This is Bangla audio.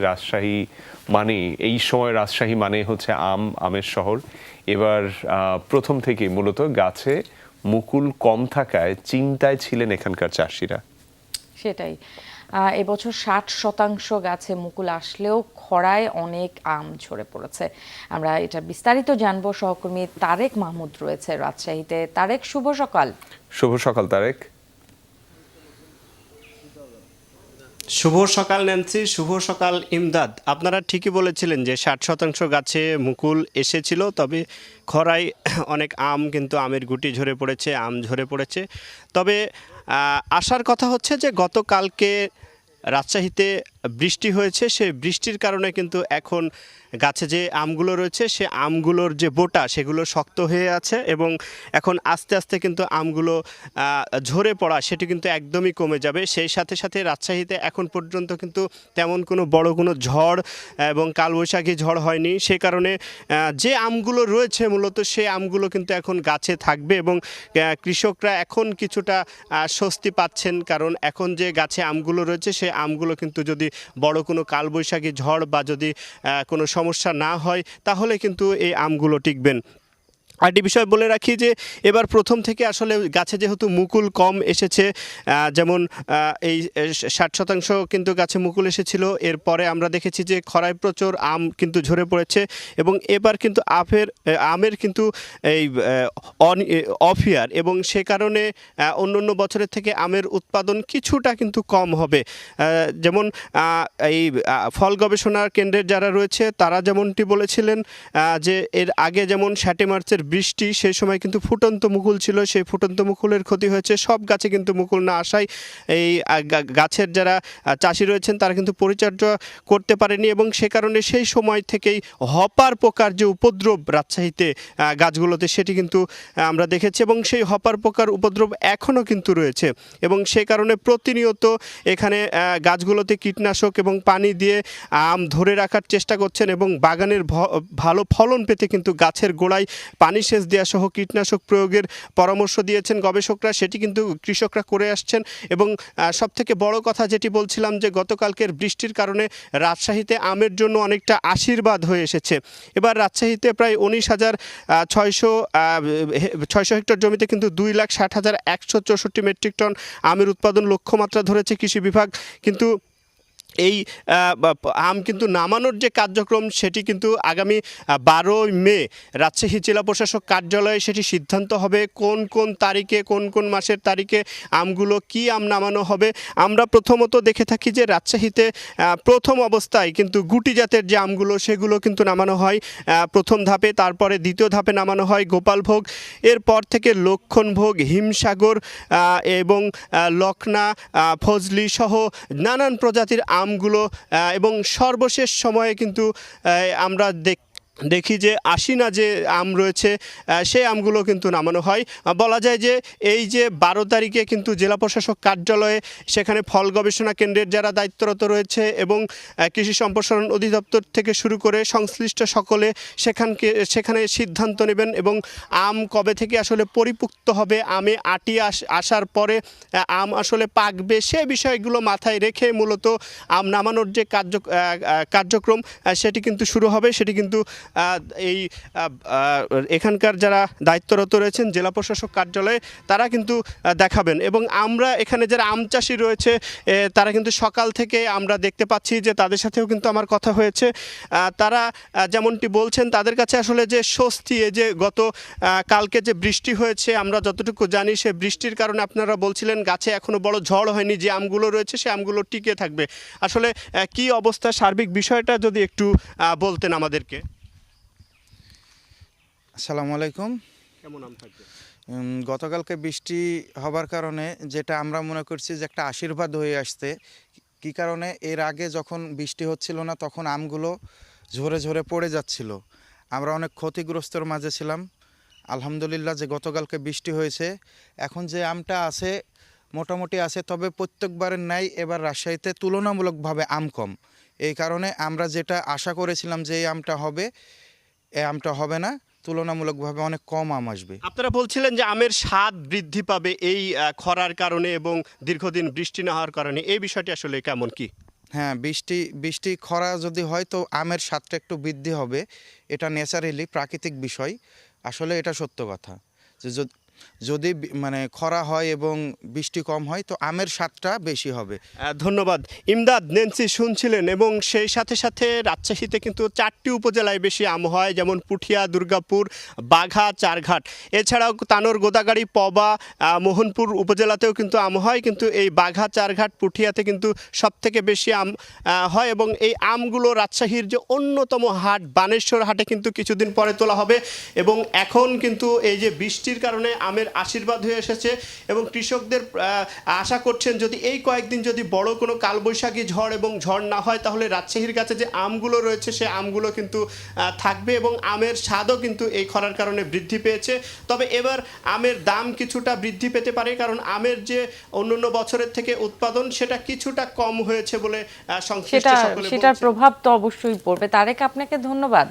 রাজশাহী মানে এই সময় রাজশাহী মানে হচ্ছে আম আমের শহর। এবার প্রথম থেকে মূলত গাছে মুকুল কম থাকায় চিন্তায় ছিলেন এখানকার চাষিরা। সেটাই। এবছর ষাট শতাংশ গাছে মুকুল আসলেও খরায় অনেক আম ঝরে পড়েছে। আমরা এটা বিস্তারিত জানব। সহকর্মী তারেক মাহমুদ রয়েছে রাজশাহীতে। তারেক শুভ সকাল। শুভ সকাল তারেক। শুভ সকাল, ন্যান্সি। শুভ সকাল, ইমদাদ। আপনারা ঠিকই বলেছিলেন যে ষাট শতাংশ গাছে মুকুল এসেছিল, তবে খরায় অনেক আম কিন্তু আমের গুটি ঝরে পড়েছে, আম ঝরে পড়েছে। তবে আসার কথা হচ্ছে যে গতকালকে রাজশাহীতে বৃষ্টি হয়েছে, সেই বৃষ্টির কারণে কিন্তু এখন গাছে যে আমগুলো রয়েছে, সে আমগুলোর যে বোটা, সেগুলো শক্ত হয়ে আছে এবং এখন আস্তে আস্তে কিন্তু আমগুলো ঝরে পড়া, সেটি কিন্তু একদমই কমে যাবে। সেই সাথে সাথে রাজশাহীতে এখন পর্যন্ত কিন্তু তেমন কোনো বড় কোনো ঝড় এবং কালবৈশাখী ঝড় হয়নি। সে কারণে যে আমগুলো রয়েছে মূলত সেই আমগুলো কিন্তু এখন গাছে থাকবে এবং কৃষকরা এখন কিছুটা স্বস্তি পাচ্ছেন। কারণ এখন যে গাছে আমগুলো রয়েছে সেই আমগুলো কিন্তু যদি বড় কোনো কালবৈশাখী ঝড় বা যদি কোনো সমস্যা না হয়, তাহলে কিন্তু এই আমগুলো টিকবেন। আরেকটি বিষয় বলে রাখি যে এবার প্রথম থেকে আসলে গাছে যেহেতু মুকুল কম এসেছে যেমন এই ষাট শতাংশ কিন্তু গাছে মুকুল এসেছিল। এরপরে আমরা দেখেছি যে খরায় প্রচুর আম কিন্তু ঝরে পড়েছে এবং এবার কিন্তু আফের আমের কিন্তু এই অফ ইয়ার এবং সে কারণে অন্য অন্য বছরের থেকে আমের উৎপাদন কিছুটা কিন্তু কম হবে। যেমন এই ফল গবেষণা কেন্দ্রের যারা রয়েছে তারা যেমনটি বলেছিলেন যে এর আগে যেমন ষাটে মার্চের বৃষ্টি, সেই সময় কিন্তু ফুটন্ত মুকুল ছিল। সেই ফুটন্ত মুকুলের ক্ষতি হয়েছে। সব গাছে কিন্তু মুকুল না আসায় এই গাছের যারা চাষি রয়েছেন, তারা কিন্তু পরিচর্যা করতে পারেনি এবং সে কারণে সেই সময় থেকেই হপার পোকার যে উপদ্রব রাজশাহীতে গাছগুলোতে, সেটি কিন্তু আমরা দেখেছি এবং সেই হপার পোকার উপদ্রব এখনও কিন্তু রয়েছে এবং সে কারণে প্রতিনিয়ত এখানে গাছগুলোতে কীটনাশক এবং পানি দিয়ে আম ধরে রাখার চেষ্টা করছেন এবং বাগানের ভালো ফলন পেতে কিন্তু গাছের গোড়ায় পানি সেচ দেওয়া সহ কীটনাশক প্রয়োগের পরামর্শ দিয়েছেন গবেষকরা। সেটি কিন্তু কৃষকরা করে আসছেন এবং সব থেকে বড় কথা যেটি বলছিলাম যে গতকালকের বৃষ্টির কারণে রাজশাহীতে আমের জন্য অনেকটা আশীর্বাদ হয়ে এসেছে। এবার রাজশাহীতে প্রায় উনিশ হাজার ছয়শো ছয়শো হেক্টর জমিতে কিন্তু দুই লাখ ষাট হাজার একশো চৌষট্টি মেট্রিক টন আমের উৎপাদন লক্ষ্যমাত্রা ধরেছে কৃষি বিভাগ। কিন্তু এই আম কিন্তু নামানোর যে কার্যক্রম সেটি কিন্তু আগামী বারোই মে রাজশাহী জেলা প্রশাসক কার্যালয়ে সেটি সিদ্ধান্ত হবে। কোন কোন তারিখে, কোন কোন মাসের তারিখে আমগুলো কি আম নামানো হবে? আমরা প্রথমত দেখে থাকি যে রাজশাহীতে প্রথম অবস্থায় কিন্তু গুটি জাতের যে আমগুলো সেগুলো কিন্তু নামানো হয় প্রথম ধাপে, তারপরে দ্বিতীয় ধাপে নামানো হয় গোপালভোগ এরপর থেকে লক্ষণভোগ হিমসাগর এবং লখনা ফজলি সহ নানান প্রজাতির আমগুলো আহ, এবং সর্বশেষ সময়ে কিন্তু আমরা দেখ দেখি যে আশিনা যে আম রয়েছে সেই আমগুলো কিন্তু নামানো হয়। বলা যায় যে এই যে বারো তারিখে কিন্তু জেলা প্রশাসক কার্যালয়ে সেখানে ফল গবেষণা কেন্দ্রের যারা দায়িত্বরত রয়েছে এবং কৃষি সম্প্রসারণ অধিদপ্তর থেকে শুরু করে সংশ্লিষ্ট সকলে সেখানকে, সেখানে সিদ্ধান্ত নেবেন এবং আম কবে থেকে আসলে পরিপুক্ত হবে, আমে আটি আস, আসার পরে আম আসলে পাকবে, সে বিষয়গুলো মাথায় রেখে মূলত আম নামানোর যে কার্য কার্যক্রম সেটি কিন্তু শুরু হবে। সেটি কিন্তু এই এখানকার যারা দায়িত্বরত রয়েছেন জেলা প্রশাসক কার্যালয়ে, তারা কিন্তু দেখাবেন। এবং আমরা এখানে যারা আম চাষি রয়েছে তারা কিন্তু সকাল থেকে আমরা দেখতে পাচ্ছি যে তাদের সাথেও কিন্তু আমার কথা হয়েছে। তারা যেমনটি বলছেন, তাদের কাছে আসলে যে স্বস্তি, এই যে গত কালকে যে বৃষ্টি হয়েছে, আমরা যতটুকু জানি, সে বৃষ্টির কারণে আপনারা বলছিলেন, গাছে এখনও বড় ঝড় হয়নি, যে আমগুলো রয়েছে, সে আমগুলো টিকে থাকবে। আসলে কি অবস্থা? সার্বিক বিষয়টা যদি একটু বলতেন আমাদেরকে। আসসালামু আলাইকুম। কেমন আম থাকবে গতকালকে বৃষ্টি হবার কারণে যেটা আমরা মনে করছি যে একটা আশীর্বাদ হয়ে আসছে কি কারণে? এর আগে যখন বৃষ্টি হচ্ছিল না তখন আমগুলো ঝরে ঝরে পড়ে যাচ্ছিল। আমরা অনেক ক্ষতিগ্রস্তর মাঝে ছিলাম। আলহামদুলিল্লাহ যে গতকালকে বৃষ্টি হয়েছে এখন যে আমটা আছে মোটামুটি আছে তবে প্রত্যেকবারের ন্যায় এবার রাজশাহীতে তুলনামূলকভাবে আম কম। এই কারণে আমরা যেটা আশা করেছিলাম যে এই আমটা হবে এই আমটা হবে না। তুলনামূলকভাবে অনেক কম আম আসবে। আপনারা বলছিলেন যে আমের স্বাদ বৃদ্ধি পাবে এই খরার কারণে এবং দীর্ঘদিন বৃষ্টি না হওয়ার কারণে। এই বিষয়টি আসলে কেমন কি? হ্যাঁ বৃষ্টি বৃষ্টি খরা যদি হয় তো আমের স্বাদটা একটু বৃদ্ধি হবে। এটা ন্যাচারালি প্রাকৃতিক বিষয়। আসলে এটা সত্য কথা যে যদি- মানে খরা হয় এবং বৃষ্টি কম হয়, তো আমের স্বাদটা বেশি হবে। ধন্যবাদ। ইমদাদ, নেন্সি শুনছিলেন এবং সেই সাথে সাথে রাজশাহীতে কিন্তু চারটি উপজেলায় বেশি আম হয়, যেমন পুঠিয়া, দুর্গাপুর, বাঘা, চারঘাট। এছাড়াও তানোর গোদাগাড়ি, পবা মোহনপুর উপজেলাতেও কিন্তু আম হয়, কিন্তু এই বাঘা, চারঘাট, পুঠিয়াতে কিন্তু সব থেকে বেশি আম হয় এবং এই আমগুলো রাজশাহীর যে অন্যতম হাট, বানেশ্বর হাটে কিন্তু কিছুদিন পরে তোলা হবে এবং এখন কিন্তু এই যে বৃষ্টির কারণে আমের আশীর্বাদ হয়ে এসেছে এবং কৃষকদের আশা করছেন যদি এই কয়েকদিন যদি বড় কোনো কালবৈশাখী ঝড় এবং ঝড় না হয় তাহলে রাজশাহীর কাছে যে আমগুলো রয়েছে সে আমগুলো কিন্তু থাকবে এবং আমের স্বাদও কিন্তু এই খরার কারণে বৃদ্ধি পেয়েছে। তবে এবার আমের দাম কিছুটা বৃদ্ধি পেতে পারে কারণ আমের যে অন্যান্য বছরের থেকে উৎপাদন সেটা কিছুটা কম হয়েছে বলে সংশ্লিষ্ট সকলে সেটার প্রভাব তো অবশ্যই পড়বে। তারেক আপনাকে ধন্যবাদ।